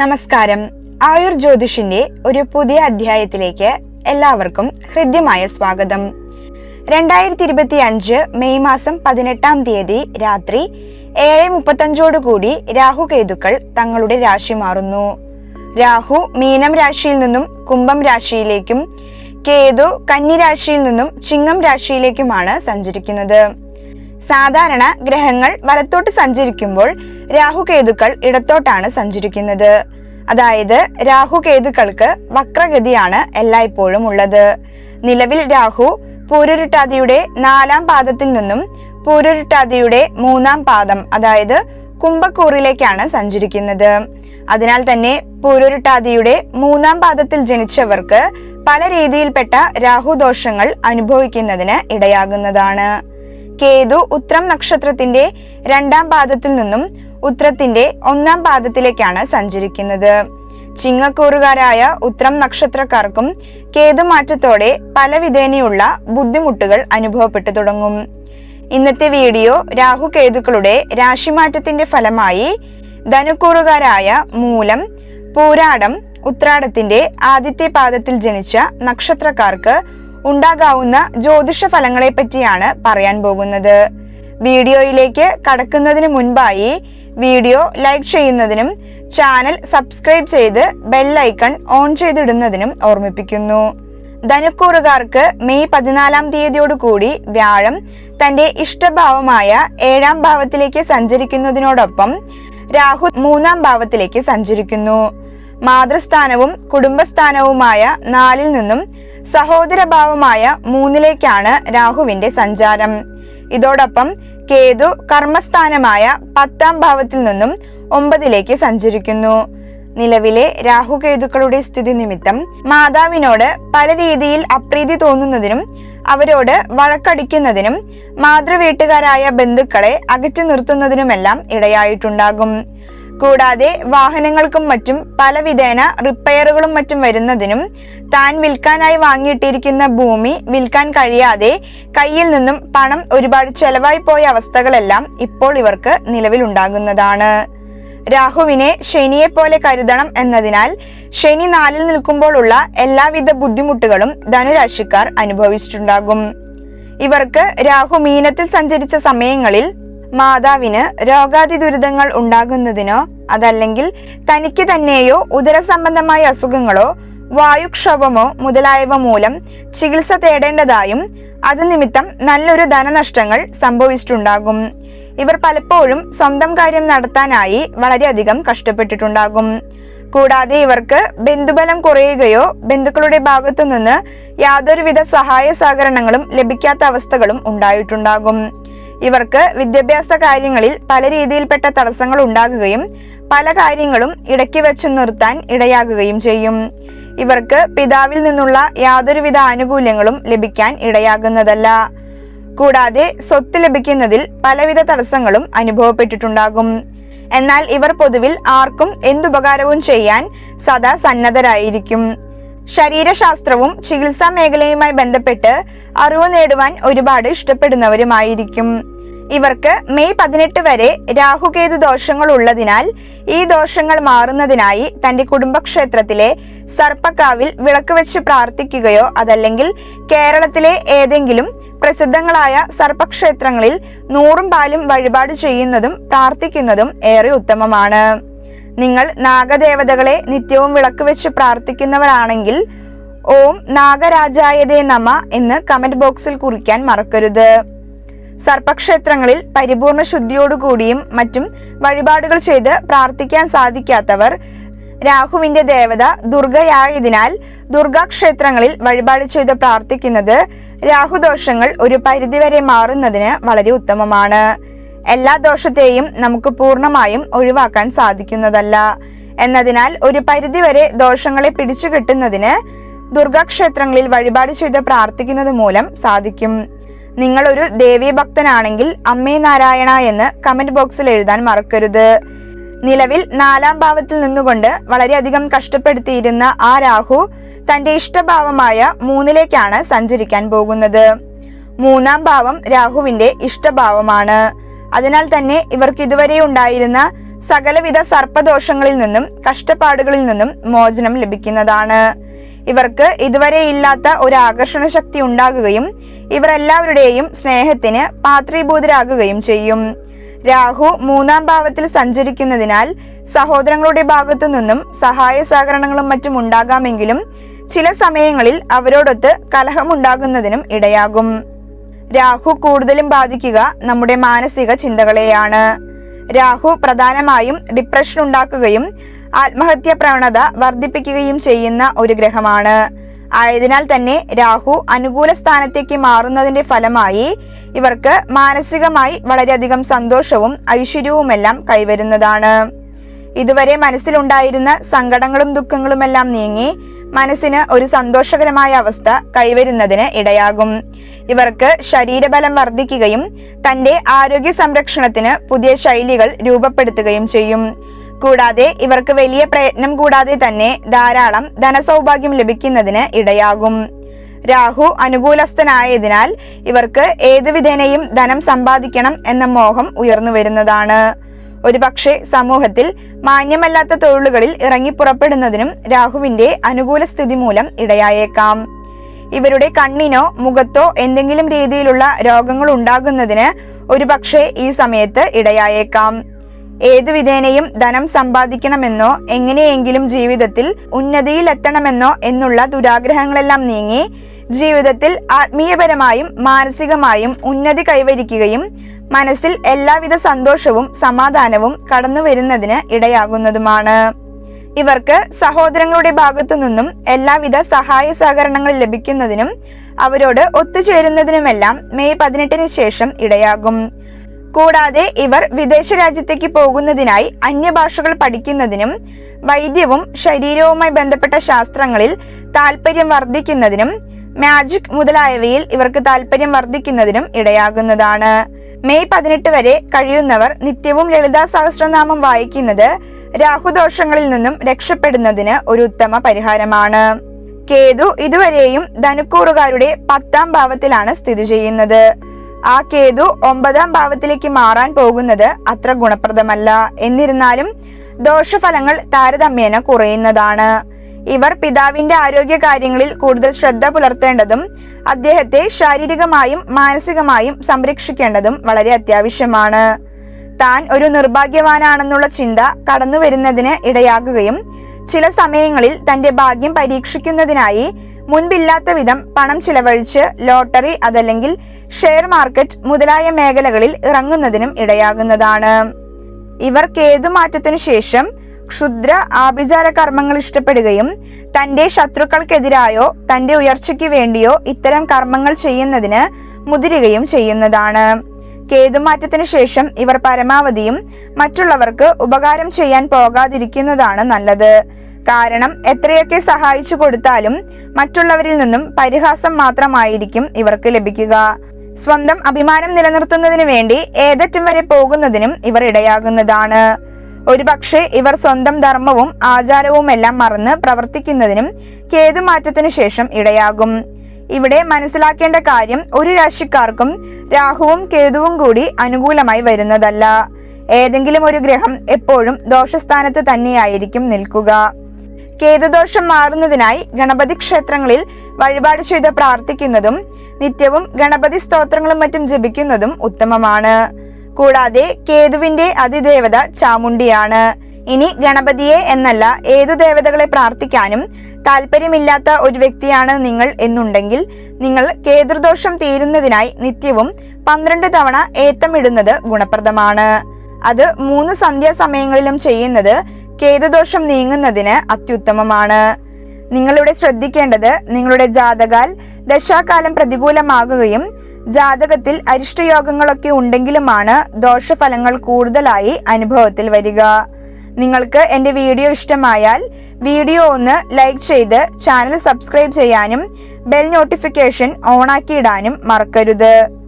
നമസ്കാരം. ആയുർ ജ്യോതിഷിന്റെ ഒരു പുതിയ അധ്യായത്തിലേക്ക് എല്ലാവർക്കും ഹൃദ്യമായ സ്വാഗതം. രണ്ടായിരത്തി ഇരുപത്തി അഞ്ച് മെയ് മാസം പതിനെട്ടാം തീയതി രാത്രി ഏഴ് മുപ്പത്തഞ്ചോടുകൂടി രാഹു കേതുക്കൾ തങ്ങളുടെ രാശി മാറുന്നു. രാഹു മീനം രാശിയിൽ നിന്നും കുംഭം രാശിയിലേക്കും കേതു കന്നി രാശിയിൽ നിന്നും ചിങ്ങം രാശിയിലേക്കുമാണ് സഞ്ചരിക്കുന്നത്. സാധാരണ ഗ്രഹങ്ങൾ വലത്തോട്ട് സഞ്ചരിക്കുമ്പോൾ രാഹുകേതുക്കൾ ഇടത്തോട്ടാണ് സഞ്ചരിക്കുന്നത്. അതായത് രാഹുകേതുക്കൾക്ക് വക്രഗതിയാണ് എല്ലായ്പ്പോഴും ഉള്ളത്. നിലവിൽ രാഹു പൂരുരുട്ടാതിയുടെ നാലാം പാദത്തിൽ നിന്നും പൂരുരുട്ടാതിയുടെ മൂന്നാം പാദം അതായത് കുംഭക്കൂറിലേക്കാണ് സഞ്ചരിക്കുന്നത്. അതിനാൽ തന്നെ പൂരുരുട്ടാതിയുടെ മൂന്നാം പാദത്തിൽ ജനിച്ചവർക്ക് പല രീതിയിൽപ്പെട്ട രാഹുദോഷങ്ങൾ അനുഭവിക്കുന്നതിന് ഇടയാകുന്നതാണ്. കേതു ഉത്രം നക്ഷത്രത്തിന്റെ രണ്ടാം പാദത്തിൽ നിന്നും ഉത്രത്തിന്റെ ഒന്നാം പാദത്തിലേക്കാണ് സഞ്ചരിക്കുന്നത്. ചിങ്ങക്കൂറുകാരായ ഉത്രം നക്ഷത്രക്കാർക്കും കേതുമാറ്റത്തോടെ പലവിധേനയുള്ള ബുദ്ധിമുട്ടുകൾ അനുഭവപ്പെട്ടു തുടങ്ങും. ഇന്നത്തെ വീഡിയോ രാഹു കേതുക്കളുടെ രാശിമാറ്റത്തിന്റെ ഫലമായി ധനുക്കൂറുകാരായ മൂലം പൂരാടം ഉത്രാടത്തിന്റെ ആദ്യത്തെ പാദത്തിൽ ജനിച്ച നക്ഷത്രക്കാർക്ക് ഉണ്ടാകാവുന്ന ജ്യോതിഷ ഫലങ്ങളെ പറ്റിയാണ് പറയാൻ പോകുന്നത്. വീഡിയോയിലേക്ക് കടക്കുന്നതിന് മുൻപായി വീഡിയോ ലൈക്ക് ചെയ്യുന്നതിനും ചാനൽ സബ്സ്ക്രൈബ് ചെയ്ത് ബെല്ലൈക്കൺ ഓൺ ചെയ്തിടുന്നതിനും ഓർമ്മിപ്പിക്കുന്നു. ധനുക്കൂറുകാർക്ക് മെയ് പതിനാലാം തീയതിയോടുകൂടി വ്യാഴം തന്റെ ഇഷ്ടഭാവമായ ഏഴാം ഭാവത്തിലേക്ക് സഞ്ചരിക്കുന്നതിനോടൊപ്പം രാഹു മൂന്നാം ഭാവത്തിലേക്ക് സഞ്ചരിക്കുന്നു. മാതൃസ്ഥാനവും കുടുംബസ്ഥാനവുമായ നാലിൽ നിന്നും സഹോദരഭാവമായ മൂന്നിലേക്കാണ് രാഹുവിന്റെ സഞ്ചാരം. ഇതോടൊപ്പം കേതു കർമ്മസ്ഥാനമായ പത്താം ഭാവത്തിൽ നിന്നും ഒമ്പതിലേക്ക് സഞ്ചരിക്കുന്നു. നിലവിലെ രാഹുകേതുക്കളുടെ സ്ഥിതി നിമിത്തം മാതാവിനോട് പല രീതിയിൽ അപ്രീതി തോന്നുന്നതിനും അവരോട് വഴക്കടിക്കുന്നതിനും മാതൃവീട്ടുകാരായ ബന്ധുക്കളെ അകറ്റി നിർത്തുന്നതിനുമെല്ലാം ഇടയായിട്ടുണ്ടാകും. കൂടാതെ വാഹനങ്ങൾക്കും മറ്റും പലവിധേന റിപ്പയറുകളും മറ്റും വരുന്നതിനും താൻ വിൽക്കാനായി വാങ്ങിയിട്ടിരിക്കുന്ന ഭൂമി വിൽക്കാൻ കഴിയാതെ കയ്യിൽ നിന്നും പണം ഒരുപാട് ചെലവായി പോയ അവസ്ഥകളെല്ലാം ഇപ്പോൾ ഇവർക്ക് നിലവിലുണ്ടാകുന്നതാണ്. രാഹുവിനെ ശനിയെ പോലെ കരുതണം എന്നതിനാൽ ശനി നാലിൽ നിൽക്കുമ്പോഴുള്ള എല്ലാവിധ ബുദ്ധിമുട്ടുകളും ധനുരാശിക്കാർ അനുഭവിച്ചിട്ടുണ്ടാകും. ഇവർക്ക് രാഹു മീനത്തിൽ സഞ്ചരിച്ച സമയങ്ങളിൽ മാതാവിന് രോഗാതി ദുരിതങ്ങൾ ഉണ്ടാകുന്നതിനോ അതല്ലെങ്കിൽ തനിക്ക് തന്നെയോ ഉദര സംബന്ധമായ അസുഖങ്ങളോ വായുക്ഷോഭമോ മുതലായവ മൂലം ചികിത്സ തേടേണ്ടതായും അത് നിമിത്തം നല്ലൊരു ധനനഷ്ടങ്ങൾ സംഭവിച്ചിട്ടുണ്ടാകും. ഇവർ പലപ്പോഴും സ്വന്തം കാര്യം നടത്താനായി വളരെയധികം കഷ്ടപ്പെട്ടിട്ടുണ്ടാകും. കൂടാതെ ഇവർക്ക് ബന്ധുബലം കുറയുകയോ ബന്ധുക്കളുടെ ഭാഗത്തു നിന്ന് യാതൊരുവിധ സഹായ സഹകരണങ്ങളും ലഭിക്കാത്ത അവസ്ഥകളും ഉണ്ടായിട്ടുണ്ടാകും. ഇവർക്ക് വിദ്യാഭ്യാസ കാര്യങ്ങളിൽ പല രീതിയിൽപ്പെട്ട തടസ്സങ്ങൾ ഉണ്ടാകുകയും പല കാര്യങ്ങളും ഇടയ്ക്ക് വെച്ച് നിർത്താൻ ഇടയാകുകയും ചെയ്യും. ഇവർക്ക് പിതാവിൽ നിന്നുള്ള യാതൊരുവിധ ആനുകൂല്യങ്ങളും ലഭിക്കാൻ ഇടയാകുന്നതല്ല. കൂടാതെ സ്വത്ത് ലഭിക്കുന്നതിൽ പലവിധ തടസ്സങ്ങളും അനുഭവപ്പെട്ടിട്ടുണ്ടാകും. എന്നാൽ ഇവർ പൊതുവിൽ ആർക്കും എന്തുപകാരവും ചെയ്യാൻ സദാ സന്നദ്ധരായിരിക്കും. ശരീരശാസ്ത്രവും ചികിത്സാ മേഖലയുമായി ബന്ധപ്പെട്ട് അറിവ് നേടുവാൻ ഒരുപാട് ഇഷ്ടപ്പെടുന്നവരുമായിരിക്കും. ഇവർക്ക് മെയ് പതിനെട്ട് വരെ രാഹുകേതു ദോഷങ്ങൾ ഉള്ളതിനാൽ ഈ ദോഷങ്ങൾ മാറുന്നതിനായി തന്റെ കുടുംബക്ഷേത്രത്തിലെ സർപ്പക്കാവിൽ വിളക്ക് വെച്ച് പ്രാർത്ഥിക്കുകയോ അതല്ലെങ്കിൽ കേരളത്തിലെ ഏതെങ്കിലും പ്രസിദ്ധങ്ങളായ സർപ്പക്ഷേത്രങ്ങളിൽ നൂറും പാലും വഴിപാട് ചെയ്യുന്നതും പ്രാർത്ഥിക്കുന്നതും ഏറെ ഉത്തമമാണ്. നിങ്ങൾ നാഗദേവതകളെ നിത്യവും വിളക്ക് വെച്ച് പ്രാർത്ഥിക്കുന്നവരാണെങ്കിൽ ഓം നാഗരാജായതേ നമ എന്ന് കമന്റ് ബോക്സിൽ കുറിക്കാൻ മറക്കരുത്. സർപ്പക്ഷേത്രങ്ങളിൽ പരിപൂർണ ശുദ്ധിയോടുകൂടിയും മറ്റും വഴിപാടുകൾ ചെയ്ത് പ്രാർത്ഥിക്കാൻ സാധിക്കാത്തവർ രാഹുവിന്റെ ദേവത ദുർഗയായതിനാൽ ദുർഗാക്ഷേത്രങ്ങളിൽ വഴിപാട് ചെയ്ത് പ്രാർത്ഥിക്കുന്നത് രാഹുദോഷങ്ങൾ ഒരു പരിധിവരെ മാറുന്നതിന് വളരെ ഉത്തമമാണ്. എല്ലാ ദോഷത്തെയും നമുക്ക് പൂർണമായും ഒഴിവാക്കാൻ സാധിക്കുന്നതല്ല. എന്നതിനാൽ ഒരു പരിധിവരെ ദോഷങ്ങളെ പിടിച്ചു കിട്ടുന്നതിന് ദുർഗാക്ഷേത്രങ്ങളിൽ വഴിപാട് ചെയ്ത് പ്രാർത്ഥിക്കുന്നത് മൂലം സാധിക്കും. നിങ്ങൾ ഒരു ദേവി ഭക്തനാണെങ്കിൽ അമ്മേ നാരായണ എന്ന് കമന്റ് ബോക്സിൽ എഴുതാൻ മറക്കരുത്. നിലവിൽ നാലാം ഭാവത്തിൽ നിന്നുകൊണ്ട് വളരെയധികം കഷ്ടപ്പെടുത്തിയിരുന്ന ആ രാഹു തന്റെ ഇഷ്ടഭാവമായ മൂന്നിലേക്കാണ് സഞ്ചരിക്കാൻ പോകുന്നത്. മൂന്നാം ഭാവം രാഹുവിന്റെ ഇഷ്ടഭാവമാണ്. അതിനാൽ തന്നെ ഇവർക്ക് ഇതുവരെ ഉണ്ടായിരുന്ന സകലവിധ സർപ്പദോഷങ്ങളിൽ നിന്നും കഷ്ടപ്പാടുകളിൽ നിന്നും മോചനം ലഭിക്കുന്നതാണ്. ഇവർക്ക് ഇതുവരെ ഇല്ലാത്ത ഒരു ആകർഷണ ശക്തി ഉണ്ടാകുകയും ഇവർ എല്ലാവരുടെയും സ്നേഹത്തിന് പാത്രീഭൂതരാകുകയും ചെയ്യും. രാഹു മൂന്നാം ഭാവത്തിൽ സഞ്ചരിക്കുന്നതിനാൽ സഹോദരങ്ങളുടെ ഭാഗത്തു നിന്നും സഹായ സഹകരണങ്ങളും മറ്റും ഉണ്ടാകാമെങ്കിലും ചില സമയങ്ങളിൽ അവരോടൊത്ത് കലഹമുണ്ടാകുന്നതിനും ഇടയാകും. രാഹു കൂടുതലും ബാധിക്കുക നമ്മുടെ മാനസിക ചിന്തകളെയാണ്. രാഹു പ്രധാനമായും ഡിപ്രഷൻ ഉണ്ടാക്കുകയും ആത്മഹത്യ പ്രവണത വർദ്ധിപ്പിക്കുകയും ചെയ്യുന്ന ഒരു ഗ്രഹമാണ്. ആയതിനാൽ തന്നെ രാഹു അനുകൂല സ്ഥാനത്തേക്ക് മാറുന്നതിന്റെ ഫലമായി ഇവർക്ക് മാനസികമായി വളരെയധികം സന്തോഷവും ഐശ്വര്യവുമെല്ലാം കൈവരുന്നതാണ്. ഇതുവരെ മനസ്സിലുണ്ടായിരുന്ന സങ്കടങ്ങളും ദുഃഖങ്ങളുമെല്ലാം നീങ്ങി മനസ്സിന് ഒരു സന്തോഷകരമായ അവസ്ഥ കൈവരുന്നതിന് ഇടയാകും. ഇവർക്ക് ശരീരബലം വർദ്ധിക്കുകയും തന്റെ ആരോഗ്യ സംരക്ഷണത്തിന് പുതിയ ശൈലികൾ രൂപപ്പെടുത്തുകയും ചെയ്യും. കൂടാതെ ഇവർക്ക് വലിയ പ്രയത്നം കൂടാതെ തന്നെ ധാരാളം ധനസൗഭാഗ്യം ലഭിക്കുന്നതിന് ഇടയാകും. രാഹു അനുകൂലസ്ഥനായതിനാൽ ഇവർക്ക് ഏതുവിധേനയും ധനം സമ്പാദിക്കണം എന്ന മോഹം ഉയർന്നു വരുന്നതാണ് ഒരുപക്ഷെ സമൂഹത്തിൽ മാന്യമല്ലാത്ത തൊഴിലുകളിൽ ഇറങ്ങി പുറപ്പെടുന്നതിനും രാഹുവിന്റെ അനുകൂല സ്ഥിതി മൂലം ഇടയായേക്കാം. ഇവരുടെ കണ്ണിനോ മുഖത്തോ എന്തെങ്കിലും രീതിയിലുള്ള രോഗങ്ങൾ ഉണ്ടാകുന്നതിന് ഒരുപക്ഷെ ഈ സമയത്ത് ഇടയായേക്കാം. ഏതു വിധേനയും ധനം സമ്പാദിക്കണമെന്നോ എങ്ങനെയെങ്കിലും ജീവിതത്തിൽ ഉന്നതിയിലെത്തണമെന്നോ എന്നുള്ള ദുരാഗ്രഹങ്ങളെല്ലാം നീങ്ങി ജീവിതത്തിൽ ആത്മീയപരമായും മാനസികമായും ഉന്നതി കൈവരിക്കുകയും മനസ്സിൽ എല്ലാവിധ സന്തോഷവും സമാധാനവും കടന്നു വരുന്നതിന് ഇടയാകുന്നതുമാണ്. ഇവർക്ക് സഹോദരങ്ങളുടെ ഭാഗത്തു നിന്നും എല്ലാവിധ സഹായ സഹകരണങ്ങൾ ലഭിക്കുന്നതിനും അവരോട് ഒത്തുചേരുന്നതിനുമെല്ലാം മെയ് പതിനെട്ടിന് ശേഷം ഇടയാകും. കൂടാതെ ഇവർ വിദേശ രാജ്യത്തേക്ക് പോകുന്നതിനായി അന്യഭാഷകൾ പഠിക്കുന്നതിനും വൈദ്യവും ശരീരവുമായി ബന്ധപ്പെട്ട ശാസ്ത്രങ്ങളിൽ താല്പര്യം വർദ്ധിക്കുന്നതിനും മാജിക് മുതലായവയിൽ ഇവർക്ക് താല്പര്യം വർദ്ധിക്കുന്നതിനും ഇടയാകുന്നതാണ്. മെയ് പതിനെട്ട് വരെ കഴിയുന്നവർ നിത്യവും ലളിതാ സഹസ്രനാമം വായിക്കുന്നത് രാഹുദോഷങ്ങളിൽ നിന്നും രക്ഷപ്പെടുന്നതിന് ഒരു ഉത്തമ പരിഹാരമാണ്. കേതു ഇതുവരെയും ധനുക്കൂറുകാരുടെ പത്താം ഭാവത്തിലാണ് സ്ഥിതി ചെയ്യുന്നത്. ആ കേതു ഒമ്പതാം ഭാവത്തിലേക്ക് മാറാൻ പോകുന്നത് അത്ര ഗുണപ്രദമല്ല. എന്നിരുന്നാലും ദോഷഫലങ്ങൾ താരതമ്യേന കുറയുന്നതാണ്. ഇവർ പിതാവിന്റെ ആരോഗ്യ കാര്യങ്ങളിൽ കൂടുതൽ ശ്രദ്ധ പുലർത്തേണ്ടതും അദ്ദേഹത്തെ ശാരീരികമായും മാനസികമായും സംരക്ഷിക്കേണ്ടതും വളരെ അത്യാവശ്യമാണ്. താൻ ഒരു നിർഭാഗ്യവാനാണെന്നുള്ള ചിന്ത കടന്നു വരുന്നതിന് ഇടയാകുകയും ചില സമയങ്ങളിൽ തന്റെ ഭാഗ്യം പരീക്ഷിക്കുന്നതിനായി മുൻപില്ലാത്ത വിധം പണം ചിലവഴിച്ച് ലോട്ടറി അതല്ലെങ്കിൽ ഷെയർ മാർക്കറ്റ് മുതലായ മേഖലകളിൽ ഇറങ്ങുന്നതിനും ഇടയാകുന്നതാണ്. ഇവർ കേതുമാറ്റത്തിനു ശേഷം ക്ഷുദ്ര ആഭിചാര കർമ്മങ്ങൾ ഇഷ്ടപ്പെടുകയും തന്റെ ശത്രുക്കൾക്കെതിരായോ തന്റെ ഉയർച്ചയ്ക്ക് വേണ്ടിയോ ഇത്തരം കർമ്മങ്ങൾ ചെയ്യുന്നതിന് മുതിരുകയും ചെയ്യുന്നതാണ്. കേതുമാറ്റത്തിനു ശേഷം ഇവർ പരമാവധിയും മറ്റുള്ളവർക്ക് ഉപകാരം ചെയ്യാൻ പോകാതിരിക്കുന്നതാണ് നല്ലത്. കാരണം എത്രയൊക്കെ സഹായിച്ചു കൊടുത്താലും മറ്റുള്ളവരിൽ നിന്നും പരിഹാസം മാത്രമായിരിക്കും ഇവർക്ക് ലഭിക്കുക. സ്വന്തം അഭിമാനം നിലനിർത്തുന്നതിനു വേണ്ടി ഏതറ്റം വരെ പോകുന്നതിനും ഇവർ ഇടയാകുന്നതാണ്. ഒരുപക്ഷെ ഇവർ സ്വന്തം ധർമ്മവും ആചാരവുമെല്ലാം മറന്ന് പ്രവർത്തിക്കുന്നതിനും കേതുമാറ്റത്തിനു ശേഷം ഇടയാകും. ഇവിടെ മനസ്സിലാക്കേണ്ട കാര്യം ഒരു രാശിക്കാർക്കും രാഹുവും കേതുവും കൂടി അനുകൂലമായി വരുന്നതല്ല. ഏതെങ്കിലും ഒരു ഗ്രഹം എപ്പോഴും ദോഷസ്ഥാനത്ത് തന്നെയായിരിക്കും നിൽക്കുക. കേതുദോഷം മാറുന്നതിനായി ഗണപതി ക്ഷേത്രങ്ങളിൽ വഴിപാട് ചെയ്ത് പ്രാർത്ഥിക്കുന്നതും നിത്യവും ഗണപതി സ്തോത്രങ്ങളും മറ്റും ജപിക്കുന്നതും ഉത്തമമാണ്. കൂടാതെ കേതുവിന്റെ അതിദേവത ചാമുണ്ടിയാണ് ഇനി ഗണപതിയെ എന്നല്ല ഏതു ദേവതകളെ പ്രാർത്ഥിക്കാനും താല്പര്യമില്ലാത്ത ഒരു വ്യക്തിയാണ് നിങ്ങൾ എന്നുണ്ടെങ്കിൽ നിങ്ങൾ കേതൃദോഷം തീരുന്നതിനായി നിത്യവും പന്ത്രണ്ട് തവണ ഏത്തമിടുന്നത് ഗുണപ്രദമാണ്. അത് മൂന്ന് സന്ധ്യാസമയങ്ങളിലും ചെയ്യുന്നത് കേതുദോഷം നീങ്ങുന്നതിന് അത്യുത്തമമാണ്. നിങ്ങളിവിടെ ശ്രദ്ധിക്കേണ്ടത് നിങ്ങളുടെ ജാതകാൽ ദശാകാലം പ്രതികൂലമാകുകയും ജാതകത്തിൽ അരിഷ്ടയോഗങ്ങളൊക്കെ ഉണ്ടെങ്കിലുമാണ് ദോഷഫലങ്ങൾ കൂടുതലായി അനുഭവത്തിൽ വരിക. നിങ്ങൾക്ക് എന്റെ വീഡിയോ ഇഷ്ടമായാൽ വീഡിയോ ഒന്ന് ലൈക്ക് ചെയ്ത് ചാനൽ സബ്സ്ക്രൈബ് ചെയ്യാനും ബെൽ നോട്ടിഫിക്കേഷൻ ഓണാക്കിയിടാനും മറക്കരുത്.